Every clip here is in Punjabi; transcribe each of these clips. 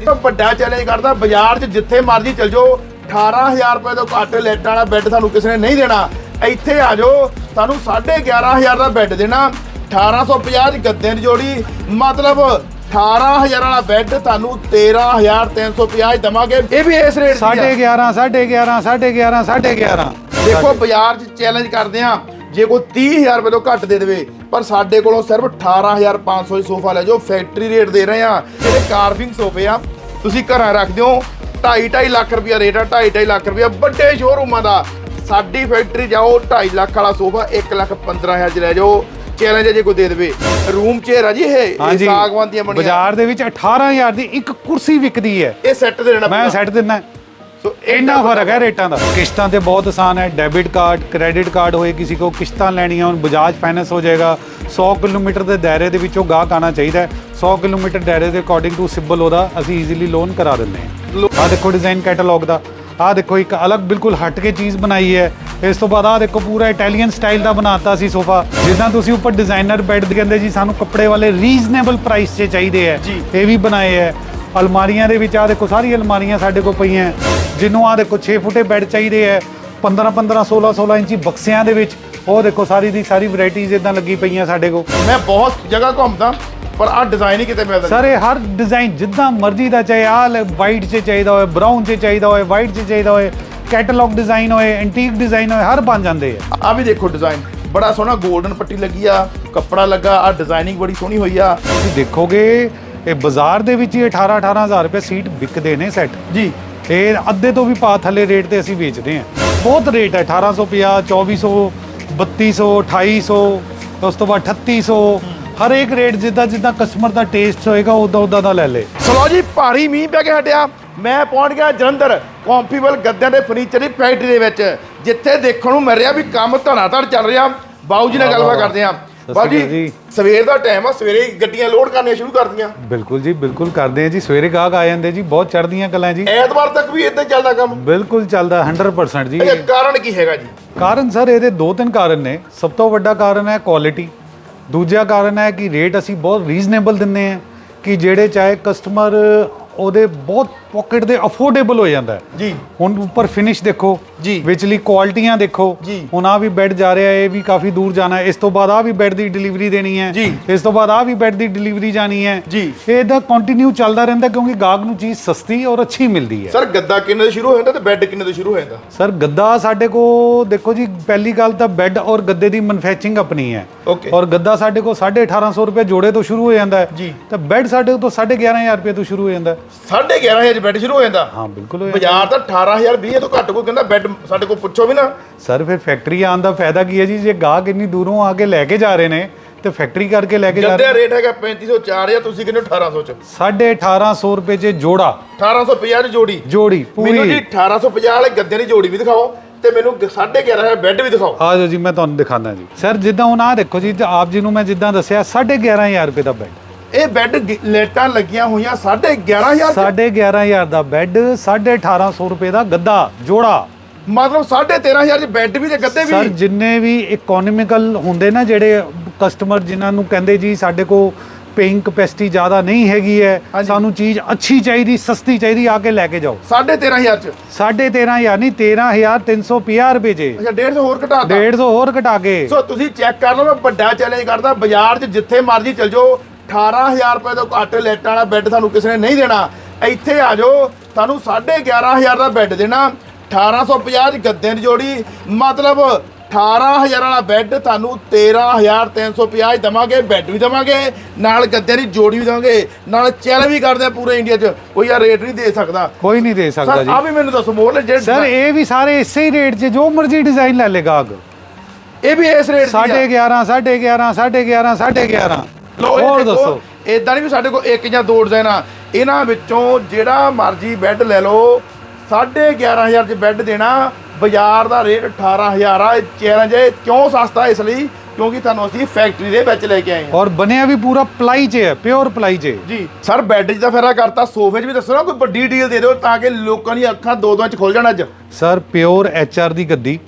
35 ਵੱਡਾ ਚੈਲੰਜ ਕਰਦਾ ਬਾਜ਼ਾਰ 'ਚ ਜਿੱਥੇ ਮਰਜ਼ੀ ਚਲ ਜਾਓ 18000 ਰੁਪਏ ਤੋਂ ਘੱਟ ਲੈਟਾਂ ਵਾਲਾ ਬੈੱਡ ਤੁਹਾਨੂੰ ਕਿਸੇ ਨੇ ਨਹੀਂ ਦੇਣਾ। ਇੱਥੇ ਆ ਜਾਓ ਤੁਹਾਨੂੰ 11500 ਦਾ ਬੈੱਡ ਦੇਣਾ। 1850 ਦੀ ਗੱਦਿਆਂ ਦੀ ਜੋੜੀ ਮਤਲਬ 18000 ਵਾਲਾ ਬੈੱਡ ਤੁਹਾਨੂੰ 13350 ਦਵਾਂਗੇ। ਇਹ ਵੀ ਇਸ ਰੇਟ ਦੀ ਆ। 11.5 11.5 11.5 11.5 ਦੇਖੋ ਬਾਜ਼ਾਰ 'ਚ ਚੈਲੰਜ ਕਰਦੇ ਆ ਜੇ ਕੋਈ 30000 ਰੁਪਏ ਤੋਂ ਘੱਟ ਦੇ ਦੇਵੇ ਪਰ ਸਾਡੇ ਕੋਲੋਂ ਸਿਰਫ 18500 ਦੀ ਸੋਫਾ ਲੈ ਜਾਓ ਫੈਕਟਰੀ ਰੇਟ ਦੇ ਰਹੇ ਆ ਕਾਰਵਿੰਗ ਸੋਫੇ ਆ। ਤੁਸੀਂ ਘਰਾਂ ਰੱਖਦੇ ਹੋ 2.5 ਲੱਖ ਰੁਪਇਆ ਰੇਟ ਆ 2.5 ਲੱਖ ਰੁਪਇਆ ਵੱਡੇ ਸ਼ੋਰੂਮਾਂ ਦਾ। ਸਾਡੀ ਫੈਕਟਰੀ ਜਾਓ 2.5 ਲੱਖ ਵਾਲਾ ਸੋਫਾ 1 ਲੱਖ 15000 ਚ ਲੈ ਜਾਓ। ਚੈਲੰਜ ਜੇ ਕੋਈ ਦੇ ਦੇਵੇ। ਰੂਮ ਚੇਅਰ ਆ ਜੀ ਇਹ ਸਾਗਵਾਨ ਦੀਆਂ ਬਣੀਆਂ। ਬਾਜ਼ਾਰ ਦੇ ਵਿੱਚ 18000 ਦੀ ਇੱਕ ਕੁਰਸੀ ਵਿਕਦੀ ਹੈ। ਇਹ ਸੈੱਟ ਦੇ ਦੇਣਾ ਮੈਂ। ਸੈੱਟ ਦਿੰਦਾ। ਸੋ ਇੰਨਾ ਫ਼ਰਕ ਹੈ ਰੇਟਾਂ ਦਾ। ਕਿਸ਼ਤਾਂ ਤੇ ਬਹੁਤ ਆਸਾਨ ਹੈ। ਡੈਬਿਟ ਕਾਰਡ ਕ੍ਰੈਡਿਟ ਕਾਰਡ ਹੋਏ ਕਿਸੇ ਕੋ ਕਿਸ਼ਤਾਂ ਲੈਣੀਆਂ ਹੁਣ ਬਜਾਜ ਫਾਈਨੈਂਸ ਹੋ ਜਾਏਗਾ। 100 ਕਿਲੋਮੀਟਰ ਦੇ ਦਾਇਰੇ ਦੇ ਵਿੱਚੋਂ ਗਾਹਕ ਆਉਣਾ ਚਾਹੀਦਾ ਹੈ। 100 ਕਿਲੋਮੀਟਰ ਦਾਇਰੇ ਦੇ ਅਕੋਰਡਿੰਗ ਟੂ ਸਿਬਲ ਉਹਦਾ ਅਸੀਂ ਈਜ਼ੀਲੀ ਲੋਨ ਕਰਾ ਦਿੰਦੇ ਹਾਂ। ਆਹ ਦੇਖੋ ਡਿਜ਼ਾਈਨ ਕੈਟਲੌਗ ਦਾ। ਆਹ ਦੇਖੋ ਇੱਕ ਅਲੱਗ ਬਿਲਕੁਲ ਹਟ ਕੇ ਚੀਜ਼ ਬਣਾਈ ਹੈ। ਇਸ ਤੋਂ ਬਾਅਦ ਆਹ ਦੇਖੋ ਪੂਰਾ ਇਟਾਲੀਅਨ ਸਟਾਈਲ ਦਾ ਬਣਾਤਾ ਸੀ ਸੋਫਾ ਜਿੱਦਾਂ ਤੁਸੀਂ ਉੱਪਰ ਡਿਜ਼ਾਈਨਰ ਬੈੱਡ ਕਹਿੰਦੇ ਜੀ ਸਾਨੂੰ ਕੱਪੜੇ ਵਾਲੇ ਰੀਜ਼ਨੇਬਲ ਪ੍ਰਾਈਸ 'ਚ ਚਾਹੀਦੇ ਹੈ। ਇਹ ਵੀ ਬਣਾਏ ਹੈ। ਅਲਮਾਰੀਆਂ ਦੇ ਵਿੱਚ ਆ ਦੇਖੋ ਸਾਰੀ ਅਲਮਾਰੀਆਂ ਸਾਡੇ ਕੋਲ ਪਈਆਂ ਹੈ। ਜਿਹਨੂੰ ਆ ਦੇਖੋ 6 ਫੁੱਟੇ ਬੈੱਡ ਚਾਹੀਦੇ ਹੈ। 15 15 16 16 ਇੰਚੀ ਬਕਸਿਆਂ ਦੇ ਵਿੱਚ। ਉਹ ਦੇਖੋ ਸਾਰੀ ਦੀ ਸਾਰੀ ਵੈਰਾਈਟੀਜ਼ ਇਦਾਂ ਲੱਗੀ ਪਈਆਂ ਸਾਡੇ ਕੋਲ। ਮੈਂ ਬਹੁਤ ਜਗ੍ਹਾ ਘੁੰਮਦਾ। ਪਰ ਆਹ ਡਿਜ਼ਾਈਨ ਹੀ ਕਿਤੇ ਮਿਲਦਾ। ਸਰ ਇਹ ਹਰ ਡਿਜ਼ਾਈਨ ਜਿੱਦਾਂ ਮਰਜ਼ੀ ਦਾ ਚਾਹੇ ਆ ਵਾਈਟ 'ਚ ਚਾਹੀਦਾ ਹੋਵੇ ਬਰਾਊਨ 'ਚ ਚਾਹੀਦਾ ਹੋਵੇ ਵਾਈਟ 'ਚ ਚਾਹੀਦਾ ਹੋਵੇ ਕੈਟਲੌਗ ਡਿਜ਼ਾਈਨ ਹੋਏ ਐਂਟੀਕ ਡਿਜ਼ਾਈਨ ਹੋਏ ਹਰ ਬਣ ਜਾਂਦੇ ਆ। ਆ ਵੀ ਦੇਖੋ ਡਿਜ਼ਾਈਨ ਬੜਾ ਸੋਹਣਾ 골ਡਨ ਪੱਟੀ ਲੱਗੀ ਆ ਕੱਪੜਾ ਲੱਗਾ ਆ ਡਿਜ਼ਾਈਨਿੰਗ ਬੜੀ ਸੋਹਣੀ ਹੋਈ ਆ। ਤੁਸੀਂ ਦੇਖੋਗੇ ਇਹ ਬਾਜ਼ਾਰ ਦੇ ਵਿੱਚ ਹੀ 18 18000 ਰੁਪਏ ਸੀਟ ਵਿਕਦੇ ਨੇ ਸੈੱਟ ਜੀ। ਇਹ ਅੱਧੇ ਤੋਂ ਵੀ ਪਾ ਥੱਲੇ ਰੇਟ ਤੇ ਅਸੀਂ ਵੇਚਦੇ ਹਾਂ। ਬਹੁਤ ਰੇਟ ਹੈ 1850 2400 3200 2800 ਉਸ ਤੋਂ ਬਾਅਦ 3800 ਹਰ ਇੱਕ ਰੇਟ ਜਿੱਦਾਂ ਜਿੱਦਾਂ ਕਸਟਮਰ ਦਾ ਟੇਸਟ ਹੋਏਗਾ ਉਦਾਂ ਉਦਾਂ ਦਾ ਲੈ ਲੇ। ਸਲੋ ਜੀ ਭਾਰੀ ਮੀਂਹ ਪੈ ਕੇ ਹਟਿਆ। ਮੈਂ ਪਹੁੰਚ ਗਿਆ ਜਲੰਧਰ ਕੰਫੀਬਲ ਗੱਦਿਆਂ ਦੇ ਫਰਨੀਚਰ ਦੀ ਫੈਕਟਰੀ ਦੇ ਵਿੱਚ ਜਿੱਥੇ ਦੇਖਣ ਨੂੰ ਮਿਲ ਰਿਹਾ ਵੀ ਕੰਮ ਧੜਾ ਧੜ ਚੱਲ ਰਿਹਾ। ਬਾਊ ਜੀ ਨਾਲ ਗੱਲਬਾਤ। ਕਰਦੇ ਆ ਸਤਿ ਬਾਊ ਸ਼੍ਰੀ ਅਕਾਲ ਜੀ। ਜੀ। ਸਵੇਰ ਦਾ ਟਾਈਮ ਆ ਸਵੇਰੇ ਗੱਡੀਆਂ ਲੋਡ ਕਰਨੀਆਂ ਸ਼ੁਰੂ ਕਰਦੀਆਂ ਬਿਲਕੁਲ ਜੀ ਬਿਲਕੁਲ ਕਰਦੇ ਆ ਜੀ। ਸਵੇਰੇ ਗਾਹਕ ਆ ਜਾਂਦੇ ਜੀ ਬਹੁਤ ਚੜ੍ਹਦੀਆਂ ਕਲਾਂ ਜੀ। ਐਤਵਾਰ ਤੱਕ ਵੀ ਇਦਾਂ ਚੱਲਦਾ ਕੰਮ। ਬਿਲਕੁਲ ਚੱਲਦਾ 100% ਜੀ। ਇਹ ਕਾਰਨ ਕੀ ਹੈਗਾ ਜੀ? ਕਾਰਨ ਸਰ ਇਹਦੇ ਦੋ ਤਿੰਨ ਕਾਰਨ ਨੇ। ਸਭ ਤੋਂ ਵੱਡਾ ਕਾਰਨ ਹੈ ਕੁਆਲਿਟੀ ਦੂਜਾ ਕਾਰਨ ਹੈ ਕਿ ਰੇਟ ਅਸੀਂ ਬਹੁਤ ਰੀਜ਼ਨੇਬਲ ਦਿੰਦੇ ਹਾਂ ਕਿ ਜਿਹੜੇ ਚਾਹੇ ਕਸਟਮਰ ਉਹਦੇ ਬਹੁਤ ਪਾਕਟ ਦੇ ਅਫੋਰਡੇਬਲ ਹੋ ਜਾਂਦਾ ਹੈ ਜੀ ਹੁਣ ਉੱਪਰ ਫਿਨਿਸ਼ ਦੇਖੋ ਜੀ। ਵਿਚਲੀ ਕੁਆਲਿਟੀਆਂ ਦੇਖੋ ਜੀ। ਹੁਣ ਆ ਵੀ ਬੈੱਡ ਜਾ ਰਿਹਾ ਹੈ ਇਹ ਵੀ ਕਾਫੀ ਦੂਰ ਜਾਣਾ ਹੈ ਇਸ ਤੋਂ ਬਾਅਦ ਆ ਵੀ ਬੈੱਡ ਦੀ ਡਿਲੀਵਰੀ ਦੇਣੀ ਹੈ ਜੀ। ਇਸ ਤੋਂ ਬਾਅਦ ਆ ਵੀ ਬੈੱਡ ਦੀ ਡਿਲੀਵਰੀ ਜਾਣੀ ਹੈ ਜੀ। ਇਹ ਇਹਦਾ ਕੰਟੀਨਿਊ ਚੱਲਦਾ ਰਹਿੰਦਾ ਕਿਉਂਕਿ ਗਾਹਕ ਨੂੰ ਚੀਜ਼ ਸਸਤੀ ਔਰ ਅੱਛੀ ਮਿਲਦੀ ਹੈ ਸਰ ਗੱਦਾ ਕਿੰਨੇ ਤੋਂ ਸ਼ੁਰੂ ਹੋ ਜਾਂਦਾ ਤੇ ਬੈੱਡ ਕਿੰਨੇ ਤੋਂ ਸ਼ੁਰੂ ਹੋ ਜਾਂਦਾ ਸਰ ਗੱਦਾ ਸਾਡੇ ਕੋ ਦੇਖੋ ਜੀ ਪਹਿਲੀ ਗੱਲ ਤਾਂ ਬੈੱਡ ਔਰ ਗੱਦੇ ਦੀ ਮੈਨੂਫੈਕਚਰਿੰਗ ਆਪਣੀ ਹੈ. ਔਰ ਗੱਦਾ ਸਾਡੇ ਕੋ 1850 ਰੁਪਏ ਜੋੜੇ ਤੋਂ ਸ਼ੁਰੂ ਹੋ ਜਾਂਦਾ ਹੈ ਜੀ। ਤਾਂ ਬੈੱਡ ਸਾਡੇ ਤੋਂ 11500 ਰੁਪਏ ਤੋਂ ਸ਼ੁਰੂ ਹੋ ਜਾਂਦਾ ਹੈ 11500 ਚ ਬੈੱਡ ਸ਼ੁਰੂ ਹੋ ਜਾਂਦਾ। ਹਾਂ ਬਿਲਕੁਲ ਹੋ ਜਾਂਦਾ। ਬਾਜ਼ਾਰ ਤਾਂ 18000 20 ਤੋਂ ਘੱਟ ਕੋਈ ਕਹਿੰਦਾ ਬੈੱਡ ਸਾਡੇ ਕੋਲ ਪੁੱਛੋ ਵੀ ਨਾ। ਸਰ ਫਿਰ ਫੈਕਟਰੀ ਆਉਣ ਦਾ ਫਾਇਦਾ ਕੀ ਹੈ ਜੀ? ਜੇ ਗਾਹਕ ਇੰਨੀ ਦੂਰੋਂ ਆ ਕੇ ਲੈ ਕੇ ਜਾ ਰਹੇ ਨੇ ਤੇ ਫੈਕਟਰੀ ਕਰਕੇ ਲੈ ਕੇ ਜਾ ਗੱਦੇ ਰਹੇ ਦਾ ਰੇਟ ਹੈਗਾ 3500 4000 ਤੁਸੀਂ ਕਹਿੰਦੇ ਹੋ 1800 ਚ। 1850 ਰੁਪਏ 'ਚ ਜੋੜਾ। 1850 ਚ ਜੋੜੀ। ਜੋੜੀ ਮੈਨੂੰ ਜੀ ਪੂਰੀ 1850 ਵਾਲੇ ਗੱਦਿਆਂ ਦੀ ਜੋੜੀ ਵੀ ਦਿਖਾਓ ਤੇ ਮੈਨੂੰ 1150 ਬੈੱਡ ਵੀ ਦਿਖਾਓ। ਆ ਜਾਓ ਜੀ ਮੈਂ ਤੁਹਾਨੂੰ ਦਿਖਾਉਂਦਾ ਜੀ। ਸਰ ਜਿੱਦਾਂ ਹੁਣ ਆ ਦੇਖੋ ਜੀ ਤੇ ਆਪ ਜੀ ਨੂੰ ਮੈਂ ਜਿੱਦਾਂ ਦੱਸਿਆ 11500 ਰੁਪਏ ਦਾ ਬੈੱਡ ਇਹ ਬੈੱਡ ਗ- ਲੇਟਾਂ ਲੱਗੀਆਂ ਹੋਈਆਂ 11500 ਸਾਢੇ 11000 ਦਾ ਬੈੱਡ 1850 ਰੁਪਏ ਦਾ ਗੱਦਾ ਜੋੜਾ। ਮਤਲਬ 13500 ਚ ਬੈੱਡ ਵੀ ਤੇ ਗੱਦੇ ਸਰ ਵੀ ਜਿੰਨੇ ਵੀ ਇਕਨੋਮਿਕਲ ਹੁੰਦੇ ਨਾ ਜਿਹੜੇ ਕਸਟਮਰ ਜਿਨ੍ਹਾਂ ਨੂੰ ਕਹਿੰਦੇ ਜੀ ਸਾਡੇ ਕੋ ਪੇਇੰਗ ਕਪੈਸਿਟੀ ਜ਼ਿਆਦਾ ਨਹੀਂ ਹੈਗੀ ਹੈ ਹਾਂਜੀ। ਸਾਨੂੰ ਚੀਜ਼ ਅੱਛੀ ਚਾਹੀਦੀ ਸਸਤੀ ਚਾਹੀਦੀ ਆ ਕੇ ਲੈ ਕੇ ਜਾਓ। 13500 ਚ। ਸਾਢੇ 13000 ਨਹੀਂ 13350 ਰੁਪਏ ਜੇ। ਅੱਛਾ 150 ਹੋਰ ਘਟਾ ਤਾ। 150 ਹੋਰ ਘਟਾ ਕੇ। ਸੋ ਤੁਸੀਂ ਚੈੱਕ ਕਰ ਲਓ ਮੈਂ ਵੱਡਾ ਚੈਲੰਜ ਕਰਦਾ ਬਾਜ਼ਾਰ 'ਚ ਜਿੱਥੇ ਮਰਜ਼ੀ ਚਲ ਜਾਓ 18000 ਰੁਪਏ ਤੋਂ ਘੱਟ ਲੈਟਾਂ ਵਾਲਾ ਬੈੱਡ ਤੁਹਾਨੂੰ ਕਿਸੇ ਨੇ ਨਹੀਂ ਦੇਣਾ। ਇੱਥੇ ਆ ਜਾਓ ਤੁਹਾਨੂੰ 11500 ਦਾ ਬੈੱਡ ਦੇਣਾ। 1850 ਦੀ ਗੱਦਿਆਂ ਦੀ ਜੋੜੀ ਮਤਲਬ 18000 ਵਾਲਾ ਬੈੱਡ ਤੁਹਾਨੂੰ 13350 ਦਵਾਂਗੇ ਬੈੱਡ ਵੀ ਦਵਾਂਗੇ ਨਾਲ ਗੱਦਿਆਂ ਦੀ ਜੋੜੀ ਵੀ ਦਵਾਂਗੇ ਨਾਲ ਚੈਲ ਵੀ ਕਰਦੇ ਆ ਪੂਰੇ ਇੰਡੀਆ 'ਚ। ਕੋਈ ਆ ਰੇਟ ਨਹੀਂ ਦੇ ਸਕਦਾ। ਕੋਈ ਨਹੀਂ ਦੇ ਸਕਦਾ ਸਰ ਜੀ। ਆ ਵੀ ਮੈਨੂੰ ਦੱਸੋ ਮੋਰ ਜਿਹੜੇ ਸਰ ਇਹ ਵੀ ਸਾਰੇ ਇਸੇ ਹੀ ਰੇਟ 'ਚ ਜੋ ਮਰਜ਼ੀ ਡਿਜ਼ਾਈਨ ਲੈ ਲੇਗਾ ਅਗ ਇਹ ਵੀ ਇਸ ਰੇਟ ਸਾਢੇ 11 ਸਾਢੇ 11 ਸਾਢੇ 11 ਸਾਢੇ 11 ਹੋਰ ਦੱਸੋ। ਇਦਾਂ ਨਹੀਂ ਵੀ ਸਾਡੇ ਕੋਲ ਇੱਕ ਜਾਂ ਦੋ ਡਿਜ਼ਾਈਨ ਆ। ਇਹਨਾਂ ਵਿੱਚੋਂ ਜਿਹੜਾ ਮਰਜ਼ੀ ਬੈੱਡ ਲੈ ਲਓ 11500 ਚ ਬੈੱਡ ਦੇਣਾ ਬਾਜ਼ਾਰ ਦਾ ਰੇਟ 18000 ਆ। ਇਹ ਚੈਲੰਜ ਹੈ ਕਿਉਂ ਸਸਤਾ ਇਸ ਲਈ? ਕਿਉਂਕਿ ਤੁਹਾਨੂੰ ਅਸੀਂ ਫੈਕਟਰੀ ਦੇ ਵਿੱਚ ਲੈ ਕੇ ਆਏ ਹਾਂ। ਔਰ ਬਣਿਆ ਵੀ ਪੂਰਾ ਪਲਾਈ 'ਚ ਹੈ ਪਿਓਰ ਪਲਾਈ 'ਚ। ਜੀ ਸਰ ਬੈੱਡ 'ਚ ਤਾਂ ਫੇਰਾ ਕਰਤਾ ਸੋਫੇ 'ਚ ਵੀ ਦੱਸੋ ਨਾ ਕੋਈ ਵੱਡੀ ਡੀਲ ਦੇ ਦਿਓ ਤਾਂ ਕਿ ਲੋਕਾਂ ਦੀਆਂ ਅੱਖਾਂ ਦੋ ਦੋ ਇੰਚ ਖੁੱਲ ਜਾਣ ਅੱਜ। ਸਰ ਪਿਓਰ ਐਚ ਆਰ ਦੀ ਗੱਦੀ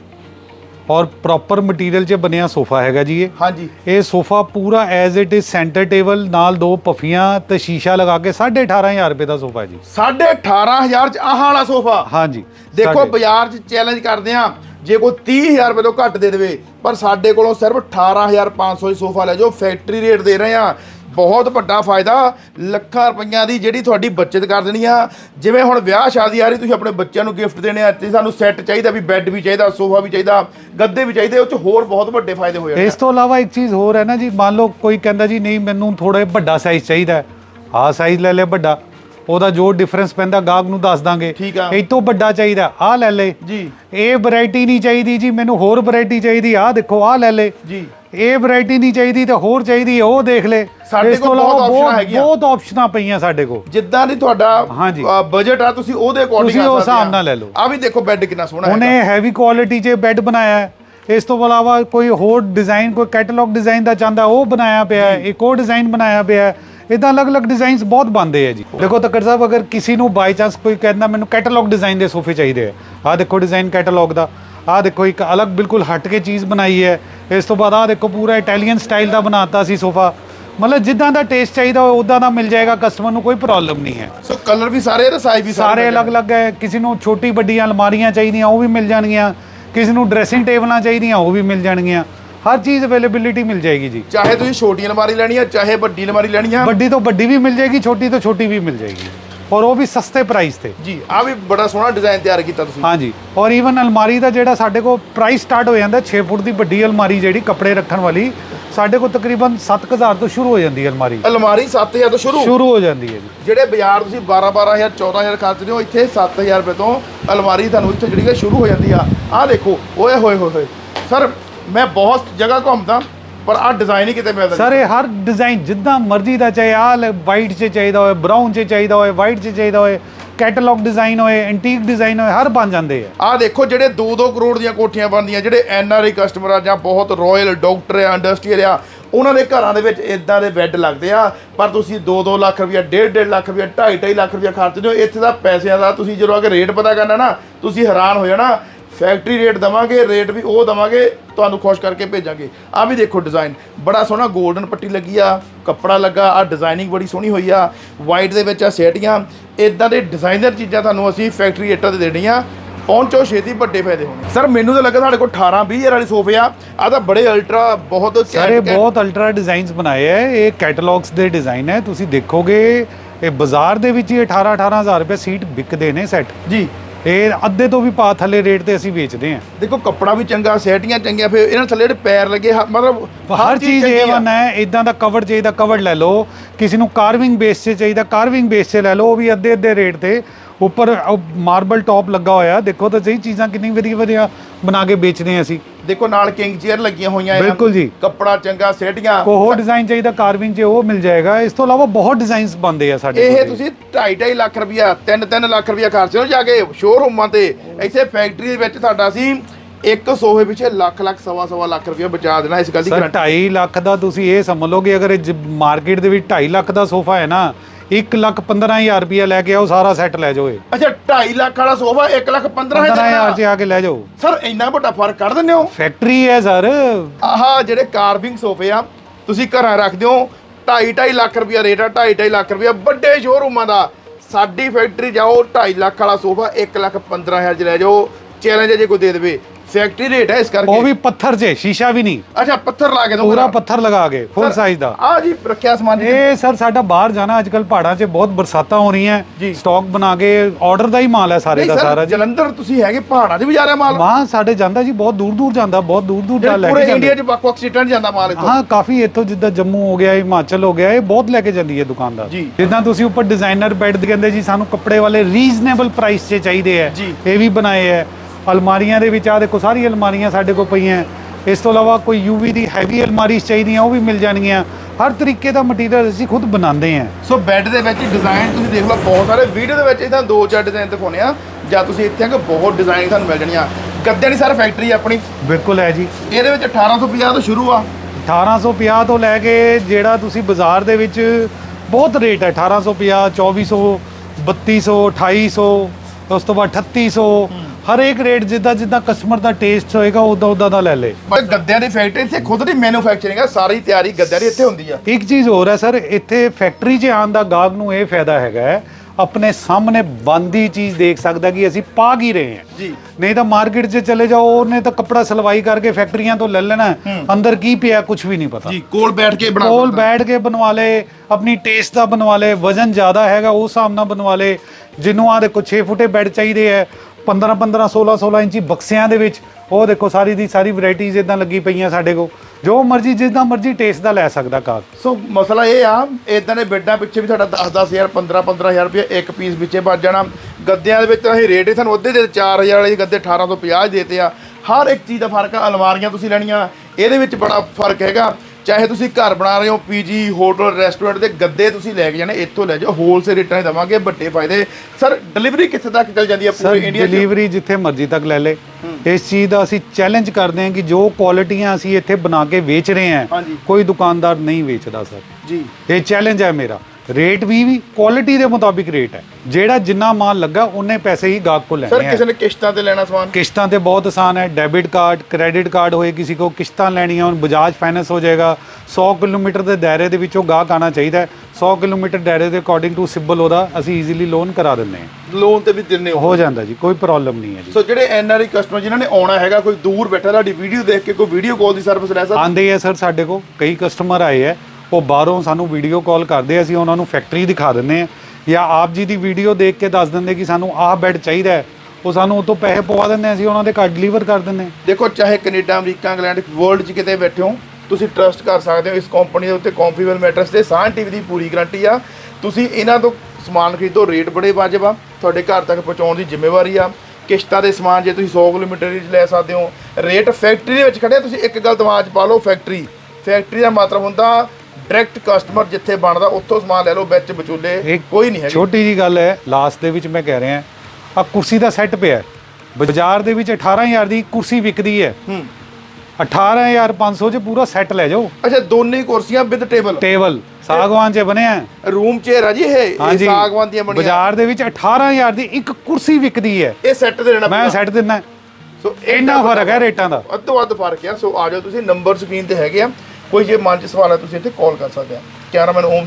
ਔਰ ਪ੍ਰੋਪਰ ਮਟੀਰੀਅਲ 'ਚ ਬਣਿਆ ਸੋਫਾ ਹੈਗਾ ਜੀ ਇਹ। ਹਾਂਜੀ। ਇਹ ਸੋਫਾ ਪੂਰਾ as it is centre table ਨਾਲ ਦੋ ਪਫੀਆਂ ਤੇ ਸ਼ੀਸ਼ਾ ਲਗਾ ਕੇ 18500 ਰੁਪਏ ਦਾ ਸੋਫਾ ਜੀ। 18500 ਚ ਆਹ ਵਾਲਾ ਸੋਫਾ? ਹਾਂਜੀ ਦੇਖੋ ਬਾਜ਼ਾਰ 'ਚ ਚੈਲੰਜ ਕਰਦੇ ਆ ਜੇ ਕੋਈ 30000 ਰੁਪਏ ਤੋਂ ਘੱਟ ਦੇ ਦੇਵੇ ਪਰ ਸਾਡੇ ਕੋਲੋਂ ਸਿਰਫ 18500 ਹੀ ਸੋਫਾ ਲੈ ਜਾਓ ਫੈਕਟਰੀ ਰੇਟ ਦੇ ਰਹੇ ਆ ਬਹੁਤ ਵੱਡਾ ਫਾਇਦਾ ਲੱਖਾਂ ਰੁਪਈਆਂ ਦੀ ਜਿਹੜੀ ਤੁਹਾਡੀ ਬੱਚਤ ਕਰ ਦੇਣੀ ਆ। ਜਿਵੇਂ ਹੁਣ ਵਿਆਹ ਸ਼ਾਦੀ ਆ ਰਹੀ ਤੁਸੀਂ ਆਪਣੇ ਬੱਚਿਆਂ ਨੂੰ ਗਿਫਟ ਦੇਣੇ ਆ ਤੇ ਸਾਨੂੰ ਸੈੱਟ ਚਾਹੀਦਾ ਵੀ ਬੈੱਡ ਵੀ ਚਾਹੀਦਾ ਸੋਫਾ ਵੀ ਚਾਹੀਦਾ ਗੱਦੇ ਵੀ ਚਾਹੀਦੇ ਉਹ ਚ ਹੋਰ ਬਹੁਤ ਵੱਡੇ ਫਾਇਦੇ ਹੋ ਜਾਣੇ ਇਸ ਤੋਂ ਇਲਾਵਾ ਇੱਕ ਚੀਜ਼ ਹੋਰ ਹੈ ਨਾ ਜੀ ਮੰਨ ਲਓ ਕੋਈ ਕਹਿੰਦਾ ਜੀ ਨਹੀਂ ਮੈਨੂੰ ਥੋੜਾ ਵੱਡਾ ਸਾਈਜ਼ ਚਾਹੀਦਾ ਆਹ ਸਾਈਜ਼ ਲੈ ਲੈ ਵੱਡਾ ਉਹਦਾ ਜੋ ਡਿਫਰੈਂਸ ਪੈਂਦਾ ਗਾਹਕ ਨੂੰ ਦੱਸ ਦਾਂਗੇ। ਠੀਕ ਆ। ਇਹ ਤੋਂ ਵੱਡਾ ਚਾਹੀਦਾ ਆਹ ਲੈ ਲੈ। ਜੀ। ਇਹ ਵੈਰਾਈਟੀ ਨਹੀਂ ਚਾਹੀਦੀ ਜੀ ਮੈਨੂੰ ਹੋਰ ਵੈਰਾਈਟੀ ਚਾਹੀਦੀ ਆਹ ਦੇਖੋ ਆਹ ਲੈ ਲੈ। ਜੀ। ਇਹ ਵੈਰਾਈਟੀ ਨਹੀਂ ਚਾਹੀਦੀ ਤੇ ਹੋਰ ਚਾਹੀਦੀ ਹੈ, ਉਹ ਦੇਖ ਲੈ। ਸਾਡੇ ਕੋਲ ਬਹੁਤ options ਹੈਗੀਆਂ। ਬਹੁਤ ਆਪਸ਼ਨਾਂ ਪਈਆਂ ਸਾਡੇ ਕੋਲ। ਜਿੱਦਾਂ ਦੀ ਤੁਹਾਡਾ। ਬਜਟ ਆ ਤੁਸੀਂ ਉਹਦੇ ਅਕੋਰਡਿੰਗ ਤੁਸੀਂ ਉਸ ਹਿਸਾਬ ਨਾਲ ਲੈ ਲਓ। ਆ ਵੀ ਦੇਖੋ ਬੈੱਡ ਕਿੰਨਾ ਸੋਹਣਾ ਉਹਨੇ ਹੈਵੀ ਕੁਆਲਿਟੀ 'ਚ ਬੈੱਡ ਬਣਾਇਆ ਹੈ। ਇਸ ਤੋਂ ਇਲਾਵਾ ਕੋਈ ਹੋਰ ਡਿਜ਼ਾਈਨ ਕੋਈ ਕੈਟਲੌਗ ਡਿਜ਼ਾਈਨ ਦਾ ਚਾਹੁੰਦਾ ਉਹ ਬਣਾਇਆ ਪਿਆ ਹੈ। ਇੱਕ ਹੋਰ ਡਿਜ਼ਾਈਨ ਬਣਾਇਆ ਪਿਆ ਹੈ। ਇਦਾਂ ਅਲੱਗ-ਅਲੱਗ ਡਿਜ਼ਾਈਨਸ ਬਹੁਤ ਬਣਦੇ ਹੈ ਜੀ। ਦੇਖੋ ਤੱਕਰ ਸਾਹਿਬ ਅਗਰ ਕਿਸੇ ਨੂੰ ਬਾਈ ਚਾਂਸ ਕੋਈ ਕਹਿੰਦਾ ਮੈਨੂੰ ਕੈਟਲੌਗ ਡਿਜ਼ਾਈਨ ਦੇ ਸੋਫੇ ਚਾਹੀਦੇ ਹੈ ਆਹ ਦੇਖੋ ਡਿਜ਼ਾਈਨ ਕੈਟਲੌਗ ਦਾ। ਆਹ ਦੇਖੋ ਇੱਕ ਅਲੱਗ ਬਿਲਕੁਲ ਹਟ ਕੇ ਚੀਜ਼ ਬਣਾਈ ਹੈ। ਇਸ ਤੋਂ ਬਾਅਦ ਆਹ ਦੇਖੋ ਪੂਰਾ ਇਟਾਲੀਅਨ ਸਟਾਈਲ ਦਾ ਬਣਾਤਾ ਸੀ ਸੋਫਾ। ਮਤਲਬ ਜਿੱਦਾਂ ਦਾ ਟੇਸਟ ਚਾਹੀਦਾ ਹੋਵੇ ਉਦਾਂ ਦਾ ਮਿਲ ਜਾਏਗਾ ਕਸਟਮਰ ਨੂੰ ਕੋਈ ਪ੍ਰੋਬਲਮ ਨਹੀਂ ਹੈ। ਸੋ ਕਲਰ ਵੀ ਸਾਰੇ ਤੇ ਸਾਈਜ਼ ਵੀ ਸਾਰੇ ਅਲੱਗ-ਅਲੱਗ ਹੈ। ਕਿਸੇ ਨੂੰ ਛੋਟੀ ਵੱਡੀਆਂ ਅਲਮਾਰੀਆਂ ਚਾਹੀਦੀਆਂ ਉਹ ਵੀ ਮਿਲ ਜਾਣਗੀਆਂ। ਕਿਸੇ ਨੂੰ ਡਰੈਸਿੰਗ ਟੇਬਲਾਂ ਚਾਹੀਦੀਆਂ ਉਹ ਵੀ ਮਿਲ ਜਾਣਗੀਆਂ। ਹਰ ਚੀਜ਼ ਅਵੇਲੇਬਿਲਿਟੀ ਮਿਲ ਜਾਏਗੀ ਜੀ। ਚਾਹੇ ਤੁਸੀਂ ਛੋਟੀ ਅਲਮਾਰੀ ਲੈਣੀ ਆ ਚਾਹੇ ਵੱਡੀ ਅਲਮਾਰੀ ਲੈਣੀ ਆ ਵੱਡੀ ਤੋਂ ਵੱਡੀ ਵੀ ਮਿਲ ਜਾਏਗੀ ਛੋਟੀ ਤੋਂ ਛੋਟੀ ਵੀ ਮਿਲ ਜਾਏਗੀ। ਔਰ ਉਹ ਵੀ ਸਸਤੇ ਪ੍ਰਾਈਸ ਤੇ। ਜੀ ਆ ਵੀ ਬੜਾ ਸੋਹਣਾ ਡਿਜ਼ਾਈਨ ਤਿਆਰ ਕੀਤਾ ਤੁਸੀਂ। ਹਾਂਜੀ ਔਰ ਈਵਨ ਅਲਮਾਰੀ ਦਾ ਜਿਹੜਾ ਸਾਡੇ ਕੋਲ ਪ੍ਰਾਈਸ ਸਟਾਰਟ ਹੋ ਜਾਂਦਾ 6 ਫੁੱਟ ਦੀ ਵੱਡੀ ਅਲਮਾਰੀ ਜਿਹੜੀ ਕੱਪੜੇ ਰੱਖਣ ਵਾਲੀ ਸਾਡੇ ਕੋਲ ਤਕਰੀਬਨ 7000 ਤੋਂ ਸ਼ੁਰੂ ਹੋ ਜਾਂਦੀ ਹੈ ਅਲਮਾਰੀ। ਅਲਮਾਰੀ 7000 ਤੋਂ ਸ਼ੁਰੂ? ਸ਼ੁਰੂ ਹੋ ਜਾਂਦੀ ਹੈ ਜੀ। ਜਿਹੜੇ ਬਾਜ਼ਾਰ ਤੁਸੀਂ 12 12000 14000 ਖਰਚਦੇ ਹੋ ਇੱਥੇ 7000 ਰੁਪਏ ਤੋਂ ਅਲਮਾਰੀ ਤੁਹਾਨੂੰ ਇੱਥੇ ਜਿਹੜੀ ਸ਼ੁਰੂ ਹੋ ਜਾਂਦੀ ਆ। ਆਹ ਦੇਖੋ ਓਏ ਹੋਏ ਹੋਏ ਹੋਏ। ਸਰ ਮੈਂ ਬਹੁਤ ਜਗ੍ਹਾ ਘੁੰਮਦਾ ਪਰ ਆਹ ਡਿਜ਼ਾਈਨ ਹੀ ਕਿਤੇ ਮਿਲਦਾ ਸਰ ਇਹ ਹਰ ਡਿਜ਼ਾਈਨ ਜਿੱਦਾਂ ਮਰਜ਼ੀ ਦਾ ਚਾਹੇ ਆਹ ਵਾਈਟ 'ਚ ਚਾਹੀਦਾ ਹੋਏ ਬਰਾਊਨ 'ਚ ਚਾਹੀਦਾ ਹੋਏ ਵਾਈਟ 'ਚ ਚਾਹੀਦਾ ਹੋਏ ਕੈਟਲੌਗ ਡਿਜ਼ਾਈਨ ਹੋਏ ਐਂਟੀਕ ਡਿਜ਼ਾਈਨ ਹੋਏ ਹਰ ਬਣ ਜਾਂਦੇ ਆ। ਆਹ ਦੇਖੋ ਜਿਹੜੇ 2-2 ਕਰੋੜ ਦੀਆਂ ਕੋਠੀਆਂ ਬਣਦੀਆਂ ਜਿਹੜੇ ਐਨ ਆਰ ਆਈ ਕਸਟਮਰ ਆ ਜਾਂ ਬਹੁਤ ਰਾਇਲ ਡਾਕਟਰ ਆ ਇੰਡਸਟਰੀਅਲ ਆ ਉਹਨਾਂ ਦੇ ਘਰਾਂ ਦੇ ਵਿੱਚ ਇਦਾਂ ਦੇ ਬੈੱਡ ਲੱਗਦੇ ਆ ਪਰ ਤੁਸੀਂ 2-2 ਲੱਖ ਰੁਪਇਆ 1.5 ਲੱਖ ਰੁਪਇਆ 2.5 ਲੱਖ ਰੁਪਇਆ ਖਰਚਦੇ ਹੋ ਇੱਥੇ ਦਾ ਪੈਸਿਆਂ ਦਾ ਤੁਸੀਂ ਜਦੋਂ ਆ ਕੇ ਰੇਟ ਪਤਾ ਕਰਨਾ ਨਾ ਤੁਸੀਂ ਹੈਰਾਨ ਹੋ ਜਾਣਾ ਫੈਕਟਰੀ ਰੇਟ ਦਵਾਂਗੇ ਰੇਟ ਵੀ ਉਹ ਦਵਾਂਗੇ ਤੁਹਾਨੂੰ ਖੁਸ਼ ਕਰਕੇ ਭੇਜਾਂਗੇ। ਆ ਵੀ ਦੇਖੋ ਡਿਜ਼ਾਈਨ ਬੜਾ ਸੋਹਣਾ 골ਡਨ ਪੱਟੀ ਲੱਗੀ ਆ ਕੱਪੜਾ ਲੱਗਾ ਆ ਡਿਜ਼ਾਈਨਿੰਗ ਬੜੀ ਸੋਹਣੀ ਹੋਈ ਆ ਵਾਈਟ ਦੇ ਵਿੱਚ ਆ ਸੇਟੀਆਂ ਇਦਾਂ ਦੇ ਡਿਜ਼ਾਈਨਰ ਚੀਜ਼ਾਂ ਤੁਹਾਨੂੰ ਅਸੀਂ ਫੈਕਟਰੀ ਰੇਟਾਂ ਤੇ ਦੇਣੀਆਂ ਪਹੁੰਚੋ ਛੇਤੀ ਵੱਡੇ ਫਾਇਦੇ ਹੋਣੇ। ਸਰ ਮੈਨੂੰ ਤਾਂ ਲੱਗਾ ਸਾਡੇ ਕੋਲ 18 20000 ਵਾਲੇ ਸੋਫੇ ਆ ਆ ਤਾਂ ਬੜੇ ਅਲਟਰਾ ਬਹੁਤ ਸਾਰੇ ਬਹੁਤ ਅਲਟਰਾ ਡਿਜ਼ਾਈਨਸ ਬਣਾਏ ਹੈ ਇਹ ਕੈਟਲੌਗਸ ਦੇ ਡਿਜ਼ਾਈਨ ਹੈ ਤੁਸੀਂ ਦੇਖੋਗੇ ਇਹ ਬਾਜ਼ਾਰ ਦੇ ਵਿੱਚ ਹੀ 18 18000 ਰੁਪਏ ਸੀਟ ਵਿਕਦੇ ਨੇ ਸੈੱਟ ਜੀ। ਇਹ ਅੱਧੇ ਤੋਂ ਵੀ ਪਾ ਥੱਲੇ ਰੇਟ ਤੇ ਅਸੀਂ ਵੇਚਦੇ ਹਾਂ। ਦੇਖੋ ਕੱਪੜਾ ਵੀ ਚੰਗਾ ਸੈਟੀਆਂ ਚੰਗੀਆਂ ਫਿਰ ਇਹਨਾਂ ਥੱਲੇ ਜਿਹੜੇ ਪੈਰ ਲੱਗੇ ਹ- ਮਤਲਬ ਹਰ ਚੀਜ਼ ਚੰਗੀ ਆ। A1 ਹੈ ਇਦਾਂ ਦਾ ਕਵਰ ਚਾਹੀਦਾ ਕਵਰ ਲੈ ਲਓ। ਕਿਸੇ ਨੂੰ ਕਾਰਵਿੰਗ ਬੇਸ 'ਚ ਚਾਹੀਦਾ ਕਾਰਵਿੰਗ ਬੇਸ 'ਚ ਲੈ ਲਓ ਉਹ ਵੀ ਅੱਧੇ ਅੱਧੇ ਰੇਟ ਤੇ। ਉੱਪਰ ਮਾਰਬਲ ਟੌਪ ਲੱਗਾ ਹੋਇਆ ਦੇਖੋ ਤਾਂ ਸਹੀ ਚੀਜ਼ਾਂ ਕਿੰਨੀ ਵਧੀਆ ਵਧੀਆ ਬਣਾ ਕੇ ਵੇਚਦੇ ਹਾਂ ਅਸੀਂ। ਦੇਖੋ ਨਾਲ ਕਿੰਗ ਚੇਅਰ ਲੱਗੀਆਂ ਹੋਈਆਂ ਆ ਬਿਲਕੁਲ ਜੀ। ਕੱਪੜਾ ਚੰਗਾ ਸੈਟੀਆਂ। ਕੋਈ ਹੋਰ ਡਿਜ਼ਾਈਨ ਚਾਹੀਦਾ ਕਾਰਵਿੰਗ 'ਚ ਉਹ ਮਿਲ ਜਾਏਗਾ। ਇਸ ਤੋਂ ਇਲਾਵਾ ਬਹੁਤ ਡਿਜ਼ਾਈਨਸ ਬਣਦੇ ਆ ਸਾਡੇ ਇਹ ਤੁਸੀਂ 2.5 ਲੱਖ ਰੁਪਇਆ 3-3 ਲੱਖ ਰੁਪਇਆ ਖਰਚ ਲਓ ਜਾ ਕੇ ਸ਼ੋਰੂਮਾਂ ਤੇ। ਇੱਥੇ ਫੈਕਟਰੀ ਦੇ ਵਿੱਚ ਤੁਹਾਡਾ ਅਸੀਂ ਇੱਕ ਸੋਫੇ ਪਿੱਛੇ ਲੱਖ ਲੱਖ ਸਵਾ ਸਵਾ ਲੱਖ ਰੁਪਇਆ ਬਚਾ ਦੇਣਾ ਇਸ ਗੱਲ ਦੀ ਗਰੰਟੀ 2.5 ਲੱਖ ਦਾ ਤੁਸੀਂ ਇਹ ਸਮਝ ਲਓਗੇ ਅਗਰ ਮਾਰਕੀਟ ਦੇ ਵਿੱਚ 2.5 ਲੱਖ ਦਾ ਸੋਫਾ ਹੈ ਨਾ 1 ਲੱਖ 15000 ਰੁਪਇਆ ਲੈ ਕੇ ਆਓ ਸਾਰਾ ਸੈੱਟ ਲੈ ਜਾਓ ਇਹ। ਅੱਛਾ 2.5 ਲੱਖ ਵਾਲਾ ਸੋਫਾ 1 ਲੱਖ 15000 15000 'ਚ ਆ ਕੇ ਲੈ ਜਾਓ। ਸਰ ਇੰਨਾ ਵੱਡਾ ਫ਼ਰਕ ਕੱਢ ਦਿੰਦੇ ਹੋ? ਫੈਕਟਰੀ ਹੈ ਸਰ। ਆਹ ਜਿਹੜੇ ਕਾਰਵਿੰਗ ਸੋਫੇ ਆ ਤੁਸੀਂ ਘਰਾਂ ਰੱਖਦੇ ਹੋ 2.5 ਲੱਖ ਰੁਪਇਆ ਰੇਟ ਆ 2.5 ਲੱਖ ਰੁਪਇਆ। ਵੱਡੇ ਸ਼ੋਰੂਮਾਂ ਦਾ। ਸਾਡੀ ਫੈਕਟਰੀ ਜਾਓ 2.5 ਲੱਖ ਵਾਲਾ ਸੋਫਾ 1 ਲੱਖ 15000 ਚ ਲੈ ਜਾਓ। ਚੈਲੰਜ ਜੇ ਕੋਈ ਦੇ ਦੇਵੇ। ਫੈਕਟਰੀ ਰੇਟ ਹੈ ਇਸ ਉਹ ਕਰਕੇ ਵੀ ਪੱਥਰ 'ਚ ਸ਼ੀਸ਼ਾ ਵੀ ਨਹੀਂ। ਅੱਛਾ ਪੱਥਰ ਲਾ ਕੇ ਦੋ ਪੂਰਾ ਪੱਥਰ ਲਗਾ ਕੇ ਫੁੱਲ ਸਾਈਜ਼ ਦਾ। ਆ ਜੀ ਰੱਖਿਆ ਸਮਾਨ ਜੀ। ਇਹ ਸਰ ਸਾਡਾ ਬਾਹਰ ਜਾਣਾ ਅੱਜ ਕੱਲ ਪਹਾੜਾਂ 'ਚ ਬਹੁਤ ਬਰਸਾਤਾਂ ਹੋ ਰਹੀਆਂ। ਸਟਾਕ ਬਣਾ ਕੇ ਆਰਡਰ ਦਾ ਹੀ ਮਾਲ ਹੈ ਸਾਰੇ ਦਾ ਸਰ ਜੀ। ਜਲੰਧਰ ਤੁਸੀਂ ਹੈਗੇ ਪਹਾੜਾਂ 'ਚ ਵੀ ਜਾ ਰਿਹਾ ਮਾਲ? ਵਾਹ ਸਾਡੇ ਜਾਂਦਾ ਜੀ ਬਹੁਤ ਦੂਰ ਦੂਰ ਜਾਂਦਾ ਬਹੁਤ ਦੂਰ ਦੂਰ ਜਾ ਲੈ ਪੂਰੇ ਕੇ ਇੰਡੀਆ ਜਾਂਦਾ। 'ਚ ਵੱਖ-ਵੱਖ ਸਟੇਟਾਂ 'ਚ ਜਾਂਦਾ ਮਾਲ ਇੱਥੋਂ। ਹਾਂ ਕਾਫੀ ਇੱਥੋਂ ਜਿੱਦਾਂ ਜੰਮੂ ਹੋ ਗਿਆ ਹਿਮਾਚਲ ਹੋ ਗਿਆ ਇਹ ਬਹੁਤ ਲੈ ਕੇ ਜਾਂਦੀ ਹੈ ਦੁਕਾਨਦਾਰ। ਜਿੱਦਾਂ ਤੁਸੀਂ ਉੱਪਰ ਡਿਜ਼ਾਈਨਰ ਬੈੱਡ ਕਹਿੰਦੇ ਜੀ ਸਾਨੂੰ ਕੱਪੜੇ ਵਾਲੇ ਰੀਜ਼ਨੇਬਲ ਪ੍ਰਾਈਸ 'ਚ ਚਾਹੀਦੇ ਜੀ। ਇਹ ਵੀ ਬਣਾਏ ਹੈ। ਅਲਮਾਰੀਆਂ ਦੇ ਵਿੱਚ ਆ ਦੇਖੋ ਸਾਰੀ ਅਲਮਾਰੀਆਂ ਸਾਡੇ ਕੋਲ ਪਈਆਂ। ਇਸ ਤੋਂ ਇਲਾਵਾ ਕੋਈ ਯੂਵੀ ਦੀ ਹੈਵੀ ਅਲਮਾਰੀਜ਼ ਚਾਹੀਦੀਆਂ ਉਹ ਵੀ ਮਿਲ ਜਾਣਗੀਆਂ। ਹਰ ਤਰੀਕੇ ਦਾ ਮਟੀਰੀਅਲ ਅਸੀਂ ਖੁਦ ਬਣਾਉਂਦੇ ਹਾਂ। ਸੋ ਬੈੱਡ ਦੇ ਵਿੱਚ ਡਿਜ਼ਾਈਨ ਤੁਸੀਂ ਦੇਖ ਲਓ ਬਹੁਤ ਸਾਰੇ ਵੀਡੀਓ ਦੇ ਵਿੱਚ ਇਹਦਾ ਦੋ ਚਾਰ ਡਿਜ਼ਾਈਨ ਦਿਖਾਉਣੇ ਆ ਜਾਂ ਤੁਸੀਂ ਇੱਥੇ ਆ ਕੇ ਬਹੁਤ ਡਿਜ਼ਾਈਨ ਤੁਹਾਨੂੰ ਮਿਲ ਜਾਣੀਆਂ। ਗੱਦਿਆਂ ਦੀ ਸਰ ਫੈਕਟਰੀ ਆਪਣੀ। ਬਿਲਕੁਲ ਹੈ ਜੀ। ਇਹਦੇ ਵਿੱਚ 1850 ਤੋਂ ਸ਼ੁਰੂ ਆ। 1850 ਤੋਂ ਲੈ ਕੇ ਜਿਹੜਾ ਤੁਸੀਂ ਬਾਜ਼ਾਰ ਦੇ ਵਿੱਚ ਬਹੁਤ ਰੇਟ ਹੈ 1850 2400 3200 2800 ਉਸ ਤੋਂ ਬਾਅਦ 3800 ਹਰੇਕ ਰੇਟ ਜਿੱਦਾਂ ਜਿੱਦਾਂ ਕਸਟਮਰ ਦਾ ਟੇਸਟ ਹੋਏਗਾ ਉਦਾਂ ਉਦਾਂ ਦਾ ਲੈ ਲੇ। ਪਰ ਗੱਦਿਆਂ ਦੀ ਫੈਕਟਰੀ ਇੱਥੇ ਖੁਦ ਦੀ ਮੈਨੂਫੈਕਚਰਿੰਗ ਆ ਸਾਰੀ ਤਿਆਰੀ ਗੱਦਿਆਂ ਦੀ ਇੱਥੇ ਹੁੰਦੀ ਆ। ਇੱਕ ਚੀਜ਼ ਹੋਰ ਹੈ ਸਰ ਇੱਥੇ ਫੈਕਟਰੀ 'ਚ ਆਉਣ ਦਾ ਗਾਹਕ ਨੂੰ ਇਹ ਫਾਇਦਾ ਹੈਗਾ ਹੈ, ਆਪਣੇ ਸਾਹਮਣੇ ਬੰਦੀ ਚੀਜ਼ ਦੇਖ ਸਕਦਾ ਕਿ ਅਸੀਂ ਪਾ ਕੀ ਰਹੇ ਹਾਂ। ਜੀ। ਨਹੀਂ ਤਾਂ ਮਾਰਕੀਟ 'ਚ ਚਲੇ ਜਾਓ ਉਹਨੇ ਤਾਂ ਕੱਪੜਾ ਸਲਵਾਈ ਕਰਕੇ ਫੈਕਟਰੀਆਂ ਤੋਂ ਲੈ ਲੈਣਾ ਹੈ। ਅੰਦਰ ਕੀ ਪਿਆ ਕੁਝ ਵੀ ਨਹੀਂ ਪਤਾ। ਜੀ ਕੋਲ ਬੈਠ ਕੇ ਬਣਾ ਕੋਲ ਸਕਦਾ। ਬੈਠ ਕੇ ਬਣਵਾ ਲੇ ਆਪਣੀ ਟੇਸਟ ਦਾ ਬਣਵਾ ਲੇ ਵਜ਼ਨ ਜ਼ਿਆਦਾ ਹੈਗਾ ਉਸ ਹਿਸਾਬ ਨਾਲ ਬਣਵਾ ਲੇ ਜਿਹਨੂੰ ਆ ਦੇਖੋ 6 ਫੁੱਟੇ ਬੈੱਡ ਚਾਹੀਦੇ ਹੈ 15 15 16 16 ਇੰਚੀ ਬਕਸਿਆਂ ਦੇ ਵਿੱਚ, ਉਹ ਦੇਖੋ ਸਾਰੀ ਦੀ ਸਾਰੀ ਵੈਰਾਈਟੀਜ਼ ਇਦਾਂ ਲੱਗੀ ਪਈਆਂ ਸਾਡੇ ਕੋਲ। ਜੋ ਮਰਜ਼ੀ, ਜਿੱਦਾਂ ਮਰਜ਼ੀ ਟੇਸਟ ਦਾ ਲੈ ਸਕਦਾ ਕਾਰ ਸੋ ਮਸਲਾ ਇਹ ਆ ਇਦਾਂ ਦੇ ਬੈੱਡਾਂ ਪਿੱਛੇ ਵੀ ਤੁਹਾਡਾ 10 10000 15 15000 ਰੁਪਏ ਇੱਕ ਪੀਸ ਵਿੱਚੇ ਬਚ ਜਾਣਾ। ਗੱਦਿਆਂ ਦੇ ਵਿੱਚ ਤਾਂ ਅਸੀਂ ਰੇਟ ਹੀ ਤੁਹਾਨੂੰ ਅੱਧੇ ਦੇ 4000 ਵਾਲੇ ਗੱਦੇ 1850 ਦੇਤੇ ਆ। ਹਰ ਇੱਕ ਚੀਜ਼ ਦਾ ਫ਼ਰਕ ਆ, ਅਲਮਾਰੀਆਂ ਤੁਸੀਂ ਲੈਣੀਆਂ, ਇਹਦੇ ਵਿੱਚ ਬੜਾ ਫ਼ਰਕ ਹੈਗਾ। ਚਾਹੇ ਤੁਸੀਂ ਘਰ ਬਣਾ ਰਹੇ ਹੋ ਪੀਜੀ ਹੋਟਲ ਰੈਸਟੋਰੈਂਟ ਦੇ ਗੱਦੇ ਤੁਸੀਂ ਲੈ ਕੇ ਜਾਣੇ ਇੱਥੋਂ ਲੈ ਜਾਓ ਹੋਲਸੇਲ ਰੇਟਾਂ 'ਤੇ ਦੇਵਾਂਗੇ ਵੱਡੇ ਫਾਇਦੇ। ਸਰ ਡਿਲੀਵਰੀ ਕਿੱਥੇ ਤੱਕ ਚੱਲ ਜਾਂਦੀ ਹੈ ਪੂਰੇ ਇੰਡੀਆ 'ਚ? ਡਿਲੀਵਰੀ ਜਿੱਥੇ ਮਰਜ਼ੀ ਤੱਕ ਲੈ ਲੇ ਇਸ ਚੀਜ਼ ਦਾ ਅਸੀਂ ਚੈਲੰਜ ਕਰਦੇ ਹਾਂ ਕਿ ਜੋ ਕੁਆਲਿਟੀਆਂ ਅਸੀਂ ਇੱਥੇ ਬਣਾ ਕੇ ਵੇਚ ਰਹੇ ਹਾਂ। ਕੋਈ ਦੁਕਾਨਦਾਰ ਨਹੀਂ ਵੇਚਦਾ ਸਰ ਜੀ। ਇਹ ਚੈਲੰਜ ਹੈ ਮੇਰਾ। ਰੇਟ ਵੀ ਵੀ ਕੁਆਲਿਟੀ ਦੇ ਮੁਤਾਬਿਕ ਰੇਟ ਹੈ। ਜਿਹੜਾ ਜਿੰਨਾ ਮਾਲ ਲੱਗਾ ਉਹਨੇ ਪੈਸੇ ਹੀ ਗਾਹਕ ਕੋ ਸਰ ਲੈਣੇ ਕਿਸੇ ਹੈ ਨੇ ਕਿਸ਼ਤਾਂ ਤੇ ਲੈਣਾ ਸਮਾਨ? ਕਿਸ਼ਤਾਂ ਤੇ ਬਹੁਤ ਆਸਾਨ ਹੈ। ਡੈਬਿਟ ਕਾਰਡ ਕ੍ਰੈਡਿਟ ਕਾਰਡ ਹੋਏ ਕਿਸੇ ਕੋ ਕਿਸ਼ਤਾਂ ਲੈਣੀਆਂ ਹੁਣ ਬਜਾਜ ਫਾਈਨੈਂਸ ਹੋ ਜਾਏਗਾ। 100 ਕਿਲੋਮੀਟਰ ਦੇ ਦਾਇਰੇ ਦੇ ਵਿੱਚੋਂ ਗਾਹਕ ਆਣਾ ਚਾਹੀਦਾ ਹੈ। 100 ਕਿਲੋਮੀਟਰ ਦਾਇਰੇ ਦੇ ਅਕੋਰਡਿੰਗ ਟੂ ਸਿਬਲ ਉਹਦਾ ਅਸੀਂ ਈਜ਼ੀਲੀ ਲੋਨ ਕਰਾ ਦਿੰਦੇ ਹਾਂ। ਲੋਨ ਤੇ ਵੀ ਦਿੰਦੇ ਹੋ। ਜਾਂਦਾ ਜੀ ਕੋਈ ਪ੍ਰੋਬਲਮ ਨਹੀਂ ਹੈ ਜੀ। ਸੋ ਜਿਹੜੇ ਐਨਆਰਆਈ ਕਸਟਮਰ ਜਿਨ੍ਹਾਂ ਨੇ ਆਉਣਾ ਹੈਗਾ ਕੋਈ ਦੂਰ ਬੈਠਾ ਤੁਹਾਡੀ ਵੀਡੀਓ ਦੇਖ ਕੇ ਕੋਈ ਵੀਡੀਓ ਕਾਲ ਦੀ ਸਰਵਿਸ ਲੈ ਸਕਦਾ? ਆਂਦੇ ਹੈ ਸਰ ਸਾਡੇ ਕੋ ਕਈ ਕਸਟਮਰ ਆਏ ਹੈ। ਉਹ ਬਾਹਰੋਂ ਸਾਨੂੰ ਵੀਡੀਓ ਕਾਲ ਕਰਦੇ ਅਸੀਂ ਉਹਨਾਂ ਨੂੰ ਫੈਕਟਰੀ ਦਿਖਾ ਦਿੰਦੇ ਆ। ਜਾਂ ਆਪ ਜੀ ਦੀ ਵੀਡੀਓ ਦੇਖ ਕੇ ਦੱਸ ਦਿੰਦੇ ਕਿ ਸਾਨੂੰ ਆਹ ਬੈੱਡ ਚਾਹੀਦਾ ਹੈ। ਉਹ ਸਾਨੂੰ ਉਹ ਤੋਂ ਪੈਸੇ ਪਵਾ ਦਿੰਦੇ ਅਸੀਂ ਉਹਨਾਂ ਦੇ ਘਰ ਡਿਲੀਵਰ ਕਰ ਦਿੰਦੇ ਹਾਂ ਦੇਖੋ, ਚਾਹੇ ਕੈਨੇਡਾ, ਅਮਰੀਕਾ, ਇੰਗਲੈਂਡ ਵਰਲਡ 'ਚ ਕਿਤੇ ਬੈਠੇ ਹੋ ਤੁਸੀਂ ਟਰਸਟ ਕਰ ਸਕਦੇ ਹੋ ਇਸ ਕੰਪਨੀ ਦੇ ਉੱਤੇ ਕੰਫੀਵਲ ਮੈਟਰਸ ਤੇ ਸਾਨ ਟੀਵੀ ਦੀ ਪੂਰੀ ਗਾਰੰਟੀ ਆ। ਤੁਸੀਂ ਇਹਨਾਂ ਤੋਂ ਸਮਾਨ ਖਰੀਦੋ ਰੇਟ ਬੜੇ ਵਾਜਬ ਆ। ਤੁਹਾਡੇ ਘਰ ਤੱਕ ਪਹੁੰਚਾਉਣ ਦੀ ਜ਼ਿੰਮੇਵਾਰੀ ਆ। ਕਿਸ਼ਤਾਂ ਦੇ ਸਮਾਨ ਜੇ ਤੁਸੀਂ 100 ਕਿਲੋਮੀਟਰ ਵਿੱਚ ਲੈ ਸਕਦੇ ਹੋ। ਰੇਟ ਫੈਕਟਰੀ ਦੇ ਵਿੱਚ ਖੜੇ ਤੁਸੀਂ ਇੱਕ ਗੱਲ ਦਿਮਾਗ 'ਚ ਪਾ ਲਓ ਫੈਕਟਰੀ ਫੈਕਟਰੀ ਦਾ ਮਤਲਬ ਹੁੰਦਾ ਡਾਇਰੈਕਟ ਕਸਟਮਰ ਜਿੱਥੇ ਬਣਦਾ ਉੱਥੋਂ ਸਮਾਨ ਲੈ ਲਓ ਵਿੱਚ ਵਿਚੂਲੇ ਕੋਈ ਨਹੀਂ ਹੈਗਾ। ਛੋਟੀ ਜੀ ਗੱਲ ਹੈ ਲਾਸਟ ਦੇ ਵਿੱਚ ਮੈਂ ਕਹਿ ਰਿਹਾ ਆ ਕੁਰਸੀ ਦਾ ਸੈੱਟ ਪਿਆ ਹੈ। ਬਾਜ਼ਾਰ ਦੇ ਵਿੱਚ 18000 ਦੀ ਕੁਰਸੀ ਵਿਕਦੀ ਹੈ। ਹੂੰ। 18500 ਚ ਪੂਰਾ ਸੈੱਟ ਲੈ ਜਾਓ। ਅੱਛਾ ਦੋਨੇ ਹੀ ਕੁਰਸੀਆਂ ਵਿਦ ਟੇਬਲ ਟੇਬਲ ਸਾਗਵਾਨ ਚ ਬਣਿਆ ਹੈ। ਰੂਮ ਚੇਅਰ ਆ ਜੀ ਇਹ ਸਾਗਵਾਨ ਦੀਆਂ ਬਣੀਆਂ। ਬਾਜ਼ਾਰ ਦੇ ਵਿੱਚ 18000 ਦੀ ਇੱਕ ਕੁਰਸੀ ਵਿਕਦੀ ਹੈ। ਇਹ ਸੈੱਟ ਦੇਣਾ ਮੈਂ। ਸੈੱਟ ਦਿੰਦਾ ਸੋ ਇੰਨਾ ਫ਼ਰਕ ਹੈ ਰੇਟਾਂ ਦਾ। ਅੱਧੋ ਅੱਧ ਫ਼ਰਕ ਆ ਸੋ ਆ ਜਾਓ ਤੁਸੀਂ ਨੰਬਰ ਸਕਰੀਨ ਤੇ ਹੈਗੇ ਆ। ਕੋਈ ਜੇ ਮਨ ਚ ਸਵਾਲ ਹੈ ਤੁਸੀਂ ਇੱਥੇ ਕਾਲ ਕਰ ਸਕਦੇ ਆ। ਕੈਮਰਾਮੈਨ ਓਮ